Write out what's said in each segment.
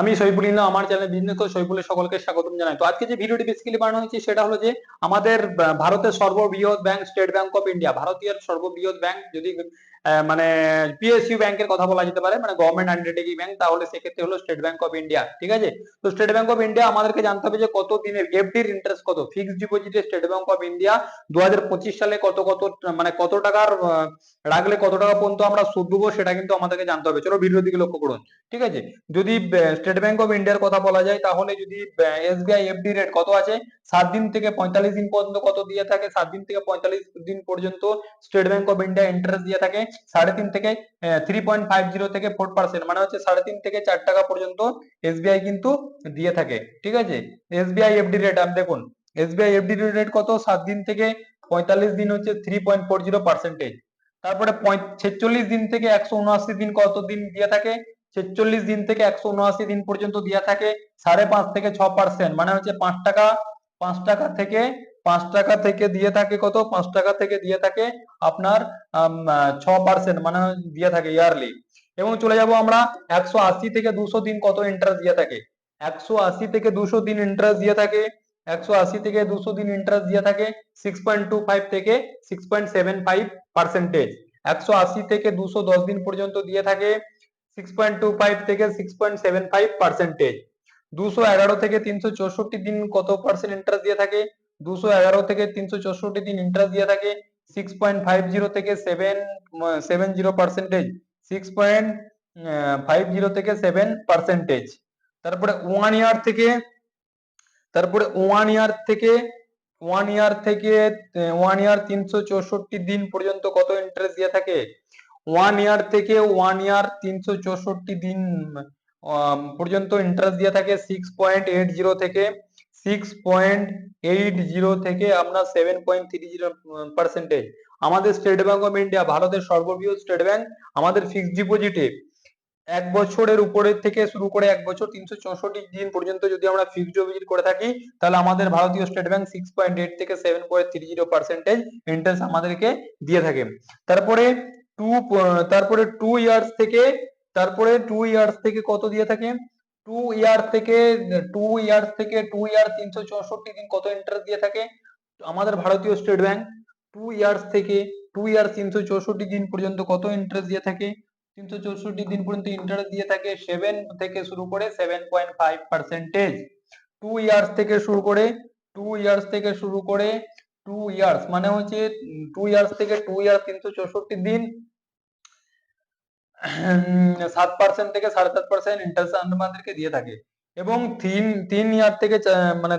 আমি সৈফুল ইসলাম আমার channel business coach সৈফুলের সকলকে স্বাগতম জানাই। তো আজকে যে ভিডিওটি বেসিক্যালি বানানো হয়েছে, সেটা হলো যে আমাদের ভারতের সর্ববৃহৎ bank state bank of India ভারতীয় সর্ববৃহৎ ব্যাংক যদি মানে পিএসইউ ব্যাংকের কথা বলা যেতে পারে মানে গভর্নমেন্ট আন্ডারটেকিং ব্যাংক তাহলে সেক্ষেত্রে হলো স্টেট ব্যাংক অফ ইন্ডিয়া ঠিক আছে? তো স্টেট ব্যাংক অফ ইন্ডিয়া আমাদেরকে জানতে হবে যে কত দিনের এফডির ইন্টারেস্ট কত? ফিক্সড ডিপোজিটে স্টেট ব্যাংক অফ ইন্ডিয়া দু হাজার পঁচিশ সালে কত কত মানে কত টাকার রাখলে কত টাকা পর্যন্ত আমরা সুদ দেবো, সেটা কিন্তু আমাদেরকে জানতে হবে। চলো ভিডিওর দিকে লক্ষ্য করুন, ঠিক আছে? যদি স্টেট ব্যাংক অফ ইন্ডিয়ার কথা বলা যায়, তাহলে যদি এসবিআই এফডি রেট কত আছে? সাত দিন থেকে পঁয়তাল্লিশ দিন পর্যন্ত কত দিয়ে থাকে? সাত দিন থেকে পঁয়তাল্লিশ দিন পর্যন্ত state bank of India interest দিয়ে থাকে। সাড়ে তিন থেকে থ্রি পয়েন্ট ফাইভ জিরো থেকে ফোর পার্সেন্ট মানে হচ্ছে সাড়ে তিন থেকে চার টাকা পর্যন্ত এসবিআই কিন্তু দিয়ে থাকে। ঠিক আছে? এসবিআই এফডি রেট আপনি দেখুন এসবিআই এফডি রেট কত? সাত দিন থেকে পঁয়তাল্লিশ দিন হচ্ছে three point four zero percentage তারপরে ছেচল্লিশ দিন থেকে একশো উনআশি দিন কত দিন দিয়ে থাকে? ছেচল্লিশ দিন থেকে একশো উনআশি দিন পর্যন্ত দেওয়া থাকে, সাড়ে পাঁচ থেকে ছ পার্সেন্ট মানে হচ্ছে পাঁচ টাকা পাঁচ টাকা থেকে, পাঁচ টাকা থেকে দিয়ে থাকে কত? পাঁচ টাকা থেকে দিয়ে থাকে আপনার ছ পার্সেন্ট মানে দিয়ে থাকে ইয়ারলি এবং চলে যাব আমরা একশো আশি থেকে দুশো দিন কত ইন্টারেস্ট দিয়ে থাকে? একশো আশি থেকে দুশো দিন ইন্টারেস্ট দিয়ে থাকে, একশো আশি থেকে দুশো দিন ইন্টারেস্ট দিয়ে থাকে সিক্স পয়েন্ট টু ফাইভ থেকে six point seven five percentage একশো আশি থেকে দুশো দশ দিন পর্যন্ত দিয়ে থাকে পয়েন্ট ফাইভ জিরো থেকে সেভেন পার্সেন্টেজ তারপরে ওয়ান ইয়ার থেকে, তারপরে ওয়ান ইয়ার থেকে ওয়ান ইয়ার থেকে ওয়ান ইয়ার তিনশো চৌষট্টি দিন পর্যন্ত কত ইন্টারেস্ট দিয়ে থাকে? ওয়ান ইয়ার থেকে ওয়ান ইয়ার তিনশো চৌষট্টি দিন পর্যন্ত ইন্টারেস্ট দিয়ে থাকে সিক্স পয়েন্ট এইট জিরো থেকে সিক্স পয়েন্ট এইট জিরো থেকে আপনার seven point three zero percentage আমাদের স্টেট ব্যাংক অফ ইন্ডিয়া ভারতের সর্ববৃহৎ স্টেট ব্যাংক আমাদের ফিক্সড ডিপোজিটে এক বছরের উপরের থেকে শুরু করে এক বছর তিনশো চৌষট্টি দিন পর্যন্ত যদি আমরা ফিক্সড ডিপোজিট করে থাকি, তাহলে আমাদের ভারতীয় state bank six point eight থেকে seven point three zero percentage interest আমাদেরকে দিয়ে থাকে। তারপরে টু তারপরে টু ইয়ার্স থেকে, তারপরে টু ইয়ার্স থেকে কত দিয়ে থাকে? টু ইয়ার থেকে টু ইয়ার্স থেকে টু ইয়ার তিনশো চৌষট্টি দিন কত ইন্টারেস্ট দিয়ে থাকে? আমাদের ভারতীয় স্টেট ব্যাংক টু ইয়ার্স থেকে টু ইয়ার তিনশো চৌষট্টি দিন পর্যন্ত কত ইন্টারেস্ট দিয়ে থাকে? তিনশো চৌষট্টি দিন পর্যন্ত ইন্টারেস্ট দিয়ে থাকে সেভেন থেকে শুরু করে seven point five percentage two years থেকে শুরু করে টু ইয়ার্স থেকে শুরু করে টু ইয়ার্স মানে হচ্ছে টু ইয়ার্স থেকে টু ইয়ার তিনশো চৌষট্টি দিন সাত পার্সেন্ট থেকে সাড়ে সাত পার্সেন্ট ইন্টারেস্ট আমাদেরকে দিয়ে থাকে। এবং তিন তিন ইয়ার থেকে মানে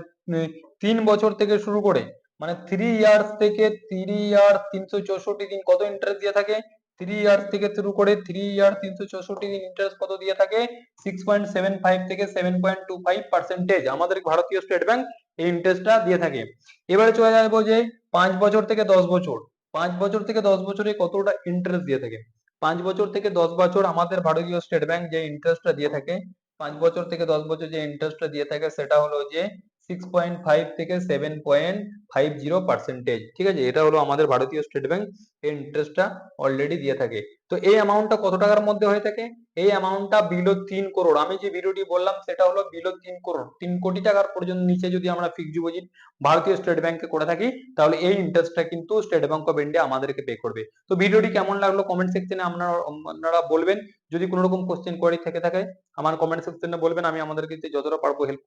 তিন বছর থেকে শুরু করে মানে থ্রি ইয়ার্স থেকে থ্রি ইয়ার তিনশো চৌষট্টি দিন কত ইন্টারেস্ট দিয়ে থাকে? থ্রি ইয়ার্স থেকে শুরু করে থ্রি ইয়ার তিনশো চৌষট্টি দিন ইন্টারেস্ট কত দিয়ে থাকে? সিক্স পয়েন্ট সেভেন ফাইভ থেকে seven point two five percentage আমাদের ভারতীয় স্টেট ব্যাংক এই ইন্টারেস্টটা দিয়ে থাকে। এবারে চলে যাব যে পাঁচ বছর থেকে দশ বছর, পাঁচ বছর থেকে দশ বছরে কতটা ইন্টারেস্ট দিয়ে থাকে? পাঁচ বছর থেকে দশ বছর আমাদের ভারতীয় স্টেট ব্যাংক যে ইন্টারেস্টটা দিয়ে থাকে, পাঁচ বছর থেকে দশ বছর যে ইন্টারেস্টটা দিয়ে থাকে, সেটা হলো যে সিক্স পয়েন্ট ফাইভ থেকে seven point five zero percentage ঠিক আছে? এটা হলো আমাদের ভারতীয় স্টেট ব্যাংক ইন্টারেস্টটা অলরেডি দিয়ে থাকে। তো এই অ্যামাউন্টটা কত টাকার মধ্যে হয়ে থাকে? এই অ্যামাউন্টটা বিলো তিন করোড় আমি যে ভিডিওটি বললাম, সেটা হলো বিলো তিন করোড় তিন কোটি টাকার পর্যন্ত নিচে যদি আমরা ফিক্সড ডিপোজিট ভারতীয় স্টেট ব্যাংকে করে থাকি, তাহলে এই ইন্টারেস্টটা কিন্তু স্টেট ব্যাংক অফ ইন্ডিয়া আমাদেরকে পে করবে। তো ভিডিওটি কেমন লাগল কমেন্ট সেকশনে আপনারা আপনারা বলবেন। যদি কোনো রকম কোশ্চেন কোয়ারি থেকে থাকে, আমার কমেন্ট সেকশনে বলবেন, আমি আমাদেরকে যতটা পারব হেল্প